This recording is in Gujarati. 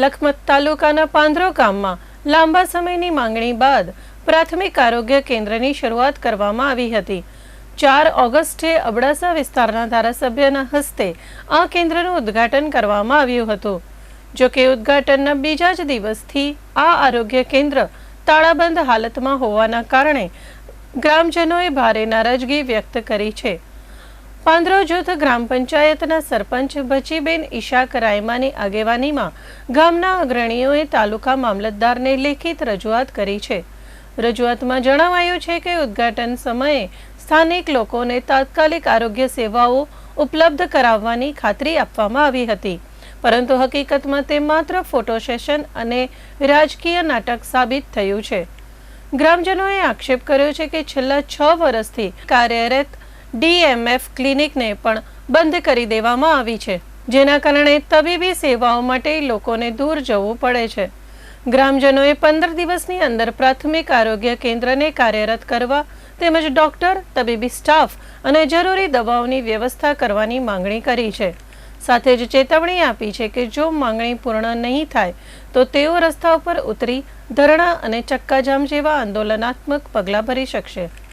લખમત તાલુકાના પાંદરો ગામમાં લાંબા સમયની માંગણી બાદ પ્રાથમિક આરોગ્ય કેન્દ્રની શરૂઆત કરવામાં આવી હતી. ચાર ઓગસ્ટે અબડાસા વિસ્તારના ધારાસભ્યના હસ્તે આ કેન્દ્રનું ઉદ્ઘાટન કરવામાં આવ્યું હતું. જોકે ઉદ્ઘાટનના બીજા જ દિવસથી આ આરોગ્ય કેન્દ્ર તાળાબંધ હાલતમાં હોવાના કારણે ગ્રામજનોએ ભારે નારાજગી વ્યક્ત કરી છે. પાંદરો જૂથ ગ્રામ પંચાયતના સરપંચ બચીબેન ઈશા કરાયમાની આગેવાનીમાં ગામના અગ્રણીઓએ તાલુકા મામલતદારને લેખિત રજૂઆત કરી છે. રજૂઆતમાં જણાવાયું છે કે ઉદ્ઘાટન સમયે સ્થાનિક લોકોને તાત્કાલિક આરોગ્ય સેવાઓ ઉપલબ્ધ કરાવવાની ખાતરી આપવામાં આવી હતી. પરંતુ હકીકતમાં તે માત્ર ફોટો સેશન અને રાજકીય નાટક સાબિત થયું છે. ગ્રામજનોએ આક્ષેપ કર્યો છે કે છેલ્લા છ વર્ષથી કાર્યરત ડીએમએફ ક્લિનિકને પણ બંધ કરી દેવામાં આવી છે, જેના કારણે તબીબી સેવાઓ માટે લોકોને દૂર જવું પડે છે. ગ્રામજનોએ પંદર દિવસની અંદર પ્રાથમિક આરોગ્ય કેન્દ્રને કાર્યરત કરવા તેમજ ડોક્ટર, તબીબી સ્ટાફ અને જરૂરી દવાઓની વ્યવસ્થા કરવાની માંગણી કરી છે. સાથે જ ચેતવણી આપી છે કે જો માંગણી પૂર્ણ નહીં થાય, તો તેઓ રસ્તા ઉપર ઉતરી ધરણા અને ચક્કાજામ જેવા આંદોલનાત્મક પગલાં ભરી શકશે.